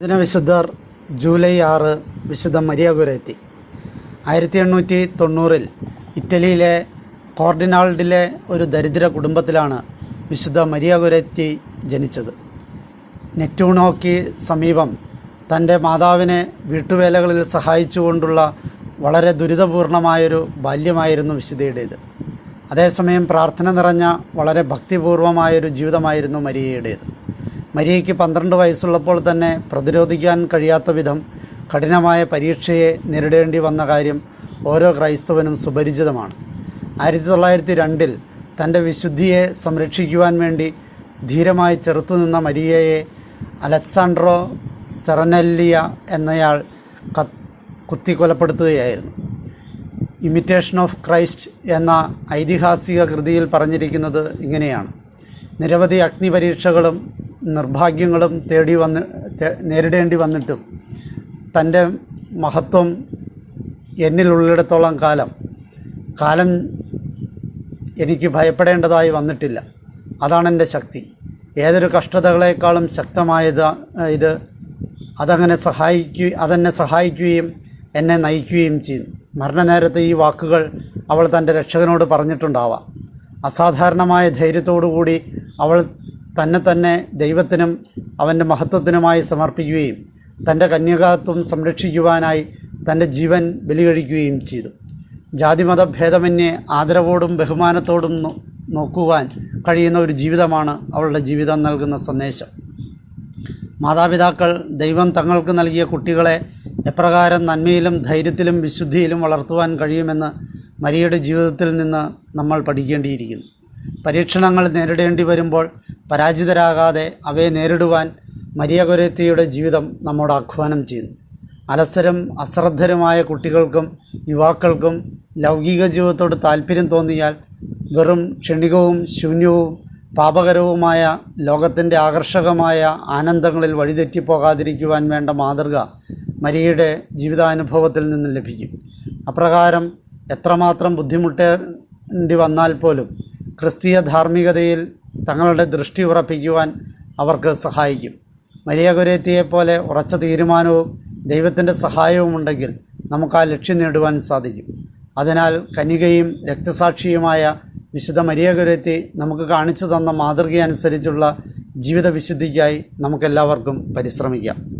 ദിനവിശുദ്ധർ July ആറ് വിശുദ്ധ Maria ഗുരേത്തി ആയിരത്തി എണ്ണൂറ്റി തൊണ്ണൂറിൽ ഇറ്റലിയിലെ കോർഡിനാൾഡിലെ ഒരു ദരിദ്ര കുടുംബത്തിലാണ് വിശുദ്ധ മരിയാപുരത്തി ജനിച്ചത്. നെറ്റൂണോക്ക് സമീപം തന്റെ മാതാവിനെ വീട്ടുവേലകളിൽ സഹായിച്ചുകൊണ്ടുള്ള വളരെ ദുരിതപൂർണമായൊരു ബാല്യമായിരുന്നു വിശുദ്ധയുടേത്. അതേസമയം പ്രാർത്ഥന നിറഞ്ഞ വളരെ ഭക്തിപൂർവമായൊരു ജീവിതമായിരുന്നു മരിയയുടേത്. മരിയയ്ക്ക് പന്ത്രണ്ട് വയസ്സുള്ളപ്പോൾ തന്നെ പ്രതിരോധിക്കാൻ കഴിയാത്ത വിധം കഠിനമായ പരീക്ഷയെ നേരിടേണ്ടി വന്ന കാര്യം ഓരോ ക്രൈസ്തവനും സുപരിചിതമാണ്. ആയിരത്തി തൊള്ളായിരത്തി രണ്ടിൽ തന്റെ വിശുദ്ധിയെ സംരക്ഷിക്കുവാൻ വേണ്ടി ധീരമായി ചെറുത്തുനിന്ന മരിയയെ അലക്സാൻഡ്രോ സെറനല്ലിയ എന്നയാൾ കുത്തിക്കൊലപ്പെടുത്തുകയായിരുന്നു. ഇമിറ്റേഷൻ ഓഫ് ക്രൈസ്റ്റ് എന്ന ഐതിഹാസിക കൃതിയിൽ പറഞ്ഞിരിക്കുന്നത് ഇങ്ങനെയാണ്. നിരവധി അഗ്നിപരീക്ഷകളും നിർഭാഗ്യങ്ങളും തേടി വന്ന് നേരിടേണ്ടി വന്നിട്ടും തന്റെ മഹത്വം എന്നിലുള്ളിടത്തോളം കാലം കാലം എനിക്ക് ഭയപ്പെടേണ്ടതായി വന്നിട്ടില്ല. അതാണ് എന്റെ ശക്തി. ഏതൊരു കഷ്ടതകളെക്കാളും ശക്തമായത് ഇത് അതങ്ങനെ സഹായിക്കു അതെന്നെ സഹായിക്കുകയും എന്നെ നയിക്കുകയും ചെയ്യും മരണനേരത്തെ ഈ വാക്കുകൾ അവൾ തന്റെ രക്ഷകനോട് പറഞ്ഞിട്ടുണ്ടാവാം. അസാധാരണമായ ധൈര്യത്തോടുകൂടി അവൾ തന്നെ തന്നെ ദൈവത്തിനും അവന്റെ മഹത്വത്തിനുമായി സമർപ്പിക്കുകയും തന്റെ കന്യകാത്വം സംരക്ഷിക്കുവാനായി തന്റെ ജീവൻ ബലികഴിക്കുകയും ചെയ്തു. ജാതിമത ഭേദമന്യേ ആദരവോടും ബഹുമാനത്തോടും നോക്കുവാൻ കഴിയുന്ന ഒരു ജീവിതമാണ് അവളുടെ ജീവിതം നൽകുന്ന സന്ദേശം. മാതാപിതാക്കൾ ദൈവം തങ്ങൾക്ക് നൽകിയ കുട്ടികളെ എപ്രകാരം നന്മയിലും ധൈര്യത്തിലും വിശുദ്ധിയിലും വളർത്തുവാൻ കഴിയുമെന്ന് മരിയയുടെ ജീവിതത്തിൽ നിന്ന് നമ്മൾ പഠിക്കേണ്ടിയിരിക്കുന്നു. പരീക്ഷണങ്ങൾ നേരിടേണ്ടി വരുമ്പോൾ പരാജിതരാകാതെ അവയെ നേരിടുവാൻ മരിയ കൊരത്തിയുടെ ജീവിതം നമ്മോട് ആഹ്വാനം ചെയ്യുന്നു. അലസരും അശ്രദ്ധരുമായ കുട്ടികൾക്കും യുവാക്കൾക്കും ലൗകിക ജീവിതത്തോട് താല്പര്യം തോന്നിയാൽ വെറും ക്ഷണികവും ശൂന്യവും പാപകരവുമായ ലോകത്തിന്റെ ആകർഷകമായ ആനന്ദങ്ങളിൽ വഴിതെറ്റിപ്പോകാതിരിക്കുവാൻ വേണ്ട മാതൃക മരിയയുടെ ജീവിതാനുഭവത്തിൽ നിന്ന് ലഭിക്കും. അപ്രകാരം എത്രമാത്രം ബുദ്ധിമുട്ടേണ്ടി വന്നാൽ പോലും ക്രിസ്തീയ ധാർമ്മികതയിൽ തങ്ങളുടെ ദൃഷ്ടി ഉറപ്പിക്കുവാൻ അവർക്ക് സഹായിക്കും. മരിയ കുരേത്തിയെപ്പോലെ ഉറച്ച തീരുമാനവും ദൈവത്തിന്റെ സഹായവും ഉണ്ടെങ്കിൽ നമുക്ക് ആ ലക്ഷ്യം നേടുവാൻ സാധിക്കും. അതിനാൽ കനികയും രക്തസാക്ഷിയുമായ വിശുദ്ധ മരിയ കുരേത്തി നമുക്ക് കാണിച്ചു തന്ന മാതൃകയനുസരിച്ചുള്ള ജീവിതവിശുദ്ധിക്കായി നമുക്കെല്ലാവർക്കും പരിശ്രമിക്കാം.